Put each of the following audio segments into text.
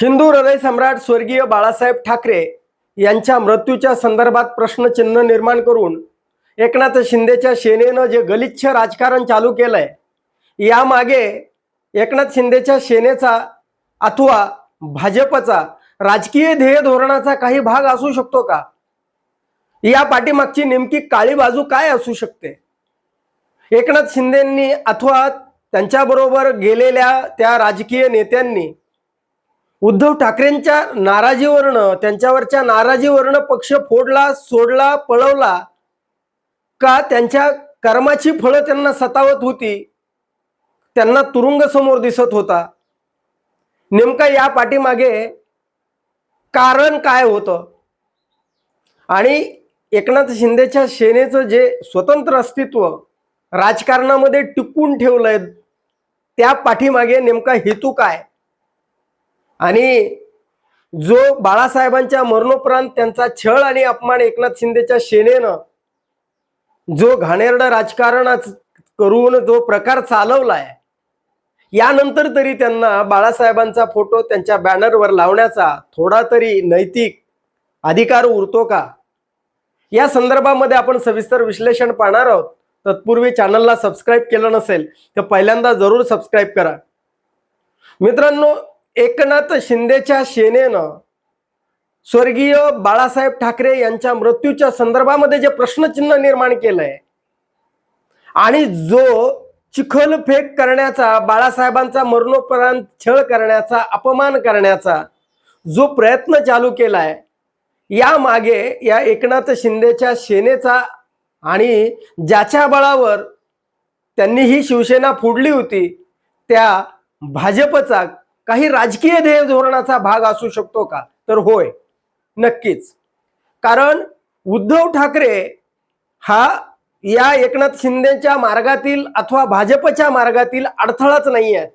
हिंदू हृदय सम्राट स्वर्गीय बाळासाहेब ठाकरे यांच्या मृत्यूच्या संदर्भात प्रश्नचिन्ह निर्माण करून एकनाथ शिंदेच्या सेनेनं जे गलिच्छ राजकारण चालू केलंय यामागे एकनाथ शिंदेच्या सेनेचा अथवा भाजपचा राजकीय ध्येय धोरणाचा काही भाग असू शकतो का? या पाठीमागची नेमकी काळी बाजू काय असू शकते? एकनाथ शिंदेंनी अथवा त्यांच्याबरोबर गेलेल्या त्या राजकीय नेत्यांनी उद्धव ठाकरेंच्या नाराजीवरनं त्यांच्यावरच्या नाराजीवरनं पक्ष फोडला सोडला पळवला का? त्यांच्या कर्माची फळं त्यांना सतावत होती. त्यांना तुरुंग समोर दिसत होता. नेमका या पाठीमागे कारण काय होतं? आणि एकनाथ शिंदेच्या सेनेचं जे स्वतंत्र अस्तित्व राजकारणामध्ये टिकून ठेवलंय त्या पाठीमागे नेमका हेतू काय? आणि जो बाळासाहेबांच्या मरणोपरांत त्यांचा छळ आणि अपमान एकनाथ शिंदेच्या सेनेनं जो घाणेरडं राजकारण करून जो प्रकार चालवलाय यानंतर तरी त्यांना बाळासाहेबांचा फोटो त्यांच्या बॅनरवर लावण्याचा थोडा तरी नैतिक अधिकार उरतो का? या संदर्भामध्ये आपण सविस्तर विश्लेषण पाहणार आहोत. तत्पूर्वी चॅनलला सबस्क्राईब केलं नसेल तर पहिल्यांदा जरूर सबस्क्राईब करा. मित्रांनो एकनाथ शिंदेच्या सेनेनं स्वर्गीय बाळासाहेब ठाकरे यांच्या मृत्यूच्या संदर्भामध्ये जे प्रश्नचिन्ह निर्माण केलंय आणि जो चिखलफेक करण्याचा बाळासाहेबांचा मरणोपरांत छळ करण्याचा अपमान करण्याचा जो प्रयत्न चालू केलाय या मागे या एकनाथ शिंदेच्या सेनेचा आणि ज्याच्या बळावर त्यांनी ही शिवसेना फोडली होती त्या भाजपचा काही राजकीय ध्येय धोरणाचा भाग असू शकतो का? तर होय नक्कीच. कारण उद्धव ठाकरे हा या एकनाथ शिंदेच्या मार्गातील अथवा भाजपच्या मार्गातील अडथळाच नाही आहे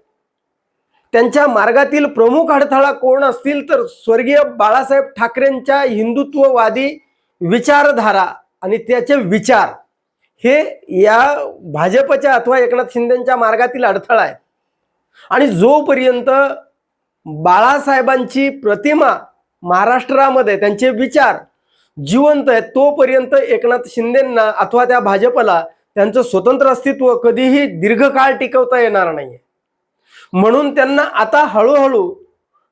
त्यांच्या मार्गातील प्रमुख अडथळा कोण असतील तर स्वर्गीय बाळासाहेब ठाकरेंच्या हिंदुत्ववादी विचारधारा आणि त्याचे विचार. हे या भाजपच्या अथवा एकनाथ शिंदेच्या मार्गातील अडथळा आहे. आणि जोपर्यंत बाळासाहेबांची प्रतिमा महाराष्ट्रामध्ये त्यांचे विचार जिवंत आहेत तोपर्यंत एकनाथ शिंदेंना अथवा त्या भाजपला त्यांचं स्वतंत्र अस्तित्व कधीही दीर्घकाळ टिकवता येणार नाही म्हणून त्यांना आता हळूहळू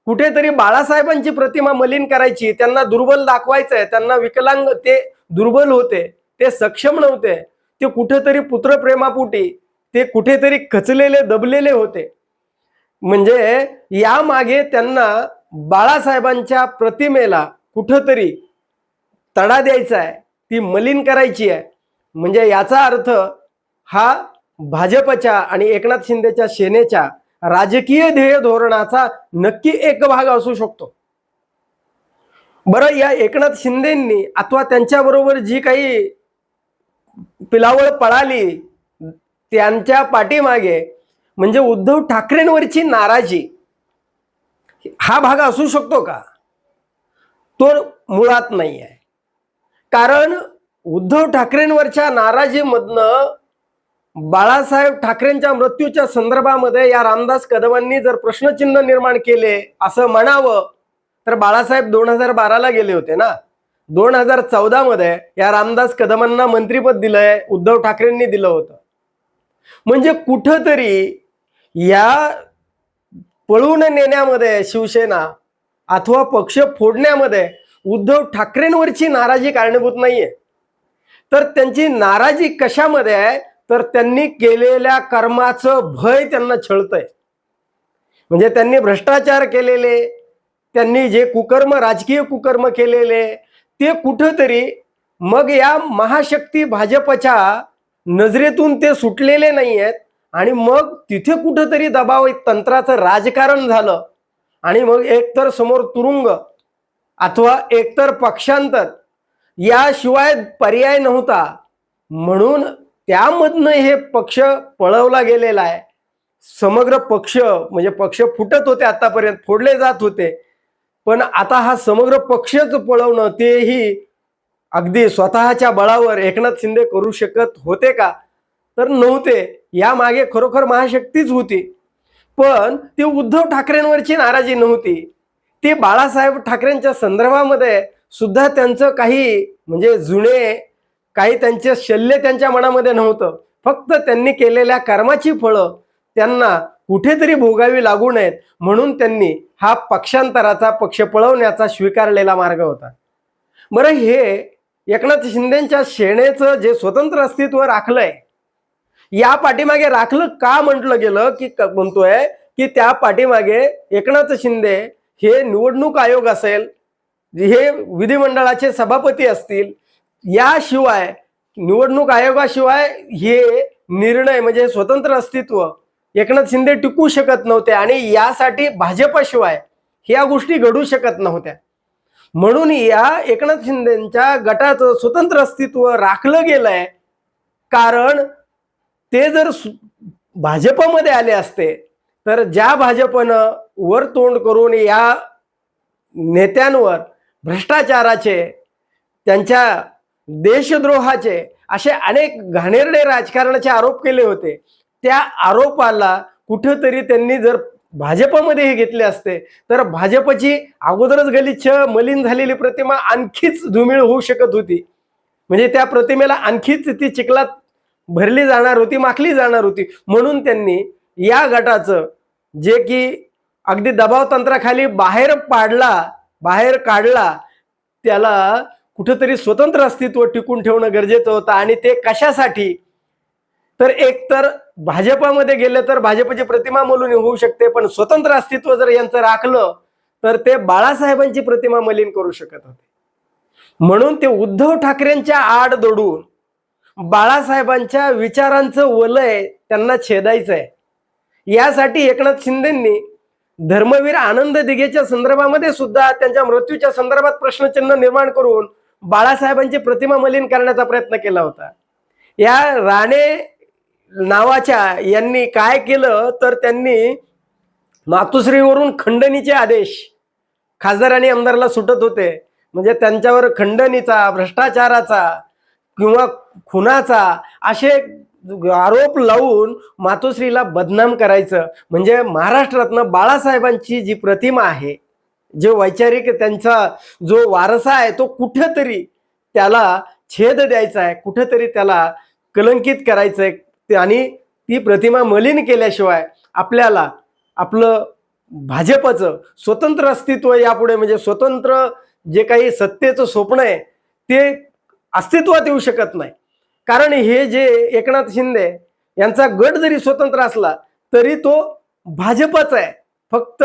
कुठेतरी बाळासाहेबांची प्रतिमा मलिन करायची त्यांना दुर्बल दाखवायचं आहे त्यांना विकलांग ते दुर्बल होते ते सक्षम नव्हते ते कुठेतरी पुत्रप्रेमापोटी ते कुठेतरी खचलेले दबलेले होते. म्हणजे यामागे त्यांना बाळासाहेबांच्या प्रतिमेला कुठंतरी तडा द्यायचा आहे ती मलिन करायची आहे. म्हणजे याचा अर्थ हा भाजपच्या आणि एकनाथ शिंदेच्या सेनेच्या राजकीय ध्येय धोरणाचा नक्की एक भाग असू शकतो. बरं या एकनाथ शिंदेंनी अथवा त्यांच्याबरोबर जी काही पिलावळ पळाली त्यांच्या पाठीमागे म्हणजे उद्धव ठाकरेंवरची नाराजी. हा भाग असू शकतो का? तो मुळात नाही आहे कारण उद्धव ठाकरेंवरच्या नाराजीमधनं बाळासाहेब ठाकरेंच्या मृत्यूच्या संदर्भामध्ये या रामदास कदमांनी जर प्रश्नचिन्ह निर्माण केले असं म्हणावं तर बाळासाहेब दोन हजार बाराला गेले होते ना? दोन हजार चौदा मध्ये या रामदास कदमांना मंत्रीपद दिलंय उद्धव ठाकरेंनी दिलं होतं. म्हणजे कुठंतरी या पळून नेण्यामध्ये शिवसेना अथवा पक्ष फोडण्यामध्ये उद्धव ठाकरेंवरची नाराजी कारणीभूत नाहीये. तर त्यांची नाराजी कशामध्ये आहे? तर त्यांनी केलेल्या कर्माचं भय त्यांना छळतंय. म्हणजे त्यांनी भ्रष्टाचार केलेले त्यांनी जे कुकर्म राजकीय कुकर्म केलेले ते कुठंतरी मग या महाशक्ती भाजपच्या नजरेतून ते सुटलेले नाही आहेत आणि मग तिथे कुठंतरी दबाव एक तंत्राचं राजकारण झालं. आणि मग एकतर समोर तुरुंग अथवा एकतर पक्षांतर याशिवाय पर्याय नव्हता. म्हणून त्यामधनं हे पक्ष पळवला गेलेला आहे. समग्र पक्ष म्हणजे पक्ष फुटत होते आतापर्यंत फोडले जात होते. पण आता हा समग्र पक्षच पळवणं तेही अगदी स्वतःच्या बळावर एकनाथ शिंदे करू शकत होते का? तर नव्हते. या मागे खरोखर महाशक्तीच होती. पण ती उद्धव ठाकरेंवरची नाराजी नव्हती. ते बाळासाहेब ठाकरेंच्या संदर्भामध्ये सुद्धा त्यांचं काही म्हणजे जुने काही त्यांचे शल्य त्यांच्या मनामध्ये नव्हतं. फक्त त्यांनी केलेल्या कर्माची फळं त्यांना कुठेतरी भोगावी लागू नयेत म्हणून त्यांनी हा पक्षांतराचा पक्ष पळवण्याचा स्वीकारलेला मार्ग होता. बरं हे एकनाथ शिंदेच्या शेणेचं जे स्वतंत्र अस्तित्व राखलंय या पाठीमागे राखलं का म्हटलं गेलं की म्हणतोय की त्या पाठीमागे एकनाथ शिंदे हे निवडणूक आयोग असेल हे विधिमंडळाचे सभापती असतील याशिवाय निवडणूक आयोगाशिवाय हे निर्णय म्हणजे स्वतंत्र अस्तित्व एकनाथ शिंदे टिकू शकत नव्हते आणि यासाठी भाजपाशिवाय ह्या गोष्टी घडू शकत नव्हत्या. म्हणून या एकनाथ शिंदेच्या गटाचं स्वतंत्र अस्तित्व राखलं गेलंय. कारण ते जर सु- भाजपमध्ये आले असते तर ज्या भाजपनं वर तोंड करून या नेत्यांवर भ्रष्टाचाराचे त्यांच्या देशद्रोहाचे असे अनेक घाणेरडे राजकारणाचे आरोप केले होते त्या आरोपाला कुठंतरी त्यांनी जर भाजपमध्ये हे घेतले असते तर भाजपची अगोदरच गलिच्छ मलिन झालेली प्रतिमा आणखीच धुमिळ होऊ शकत होती. म्हणजे त्या प्रतिमेला आणखीच ती चिखलात भरली जाणार होती माखली जाणार होती. म्हणून त्यांनी या गटाचं जे की अगदी दबाव तंत्राखाली बाहेर पाडला बाहेर काढला त्याला कुठंतरी स्वतंत्र अस्तित्व टिकून ठेवणं गरजेचं होतं. आणि ते कशासाठी? तर एक तर भाजपामध्ये गेले तर भाजपची प्रतिमा मलिन होऊ शकते पण स्वतंत्र अस्तित्व जर यांचं राखलं तर ते बाळासाहेबांची प्रतिमा मलिन करू शकत होते. म्हणून ते उद्धव ठाकरेंच्या आड दडून बाळासाहेबांच्या विचारांचं वलय त्यांना छेदायचं आहे यासाठी एकनाथ शिंदेंनी धर्मवीर आनंद दिघेच्या संदर्भामध्ये सुद्धा त्यांच्या मृत्यूच्या संदर्भात प्रश्नचिन्ह निर्माण करून बाळासाहेबांची प्रतिमा मलिन करण्याचा प्रयत्न केला होता. या राणे नावाच्या यांनी काय केलं तर त्यांनी मातुश्रीवरून खंडणीचे आदेश खासदार आणि आमदारला सुटत होते. म्हणजे त्यांच्यावर खंडणीचा भ्रष्टाचाराचा किंवा खुनाचा असे आरोप लावून मातोश्रीला बदनाम करायचं. म्हणजे महाराष्ट्रातनं बाळासाहेबांची जी प्रतिमा आहे जे वैचारिक त्यांचा जो वारसा आहे तो कुठंतरी त्याला छेद द्यायचा आहे कुठंतरी त्याला कलंकित करायचं आहे आणि ती प्रतिमा मलिन केल्याशिवाय आपल्याला आपलं भाजपचं स्वतंत्र अस्तित्व यापुढे म्हणजे स्वतंत्र जे काही सत्तेचं स्वप्न आहे ते अस्तित्वात येऊ शकत नाही. कारण हे जे एकनाथ शिंदे यांचा गट जरी स्वतंत्र असला तरी तो भाजपच आहे. फक्त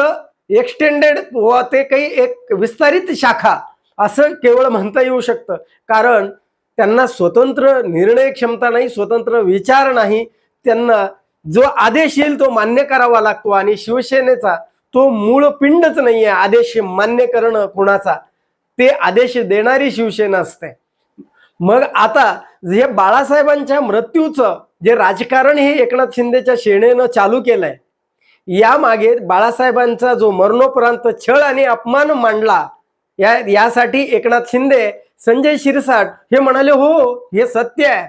एक्सटेंडेड व ते काही एक विस्तारित शाखा असं केवळ म्हणता येऊ शकतं. कारण त्यांना स्वतंत्र निर्णय क्षमता नाही स्वतंत्र विचार नाही. त्यांना जो आदेश येईल तो मान्य करावा लागतो आणि शिवसेनेचा तो मूळ पिंडच नाही आहे आदेश मान्य करणं कुणाचा. ते आदेश देणारी शिवसेना असते. मग आता हे बाळासाहेबांच्या मृत्यूचं जे राजकारण हे एकनाथ शिंदेच्या शेणेनं चालू केलंय यामागे बाळासाहेबांचा जो मरणोपरांत छळ आणि अपमान मांडला या यासाठी एकनाथ शिंदे संजय शिरसाट हे म्हणाले हो हे सत्य आहे.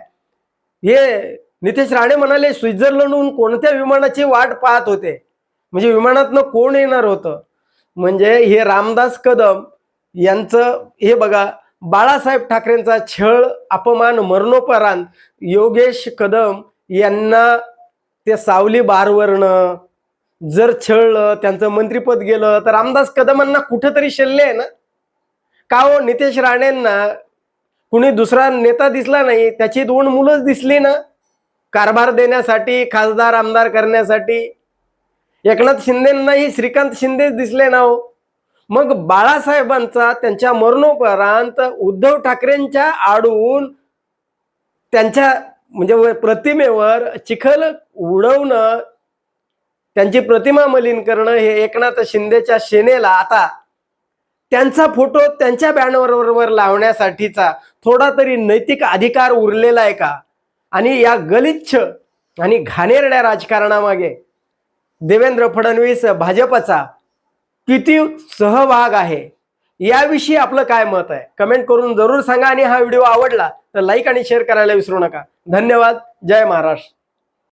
हे नितेश राणे म्हणाले स्वित्झर्लंडहून कोणत्या विमानाची वाट पाहत होते? म्हणजे विमानातनं कोण येणार होतं? म्हणजे हे रामदास कदम यांचं हे बघा बाळासाहेब ठाकरेंचा छळ अपमान मरणोपरांत योगेश कदम यांना ते सावली बारवरणं. जर छळलं त्यांचं मंत्रिपद गेलं तर रामदास कदमांना कुठंतरी शल्य आहे ना? का हो? नितेश राणेंना कुणी दुसरा नेता दिसला नाही त्याची दोन मुलंच दिसली ना? कारभार देण्यासाठी खासदार आमदार करण्यासाठी. एकनाथ शिंदेंनाही श्रीकांत शिंदेच दिसले ना हो? मग बाळासाहेबांचा त्यांच्या मरणोपरांत उद्धव ठाकरेंच्या आडून त्यांच्या म्हणजे प्रतिमेवर चिखल उडवणं त्यांची प्रतिमा मलिन करणं हे एकनाथ शिंदेच्या सेनेला आता त्यांचा फोटो त्यांच्या बॅनरवर लावण्यासाठीचा थोडा तरी नैतिक अधिकार उरलेला आहे का? आणि या गलिच्छ आणि घाणेरड्या राजकारणामागे देवेंद्र फडणवीस भाजपचा किती सहभाग आहे? याविषयी आपलं काय मत आहे? कमेंट करून जरूर सांगा आणि हा व्हिडिओ आवडला तर लाईक आणि शेअर करायला विसरू नका. धन्यवाद. जय महाराष्ट्र.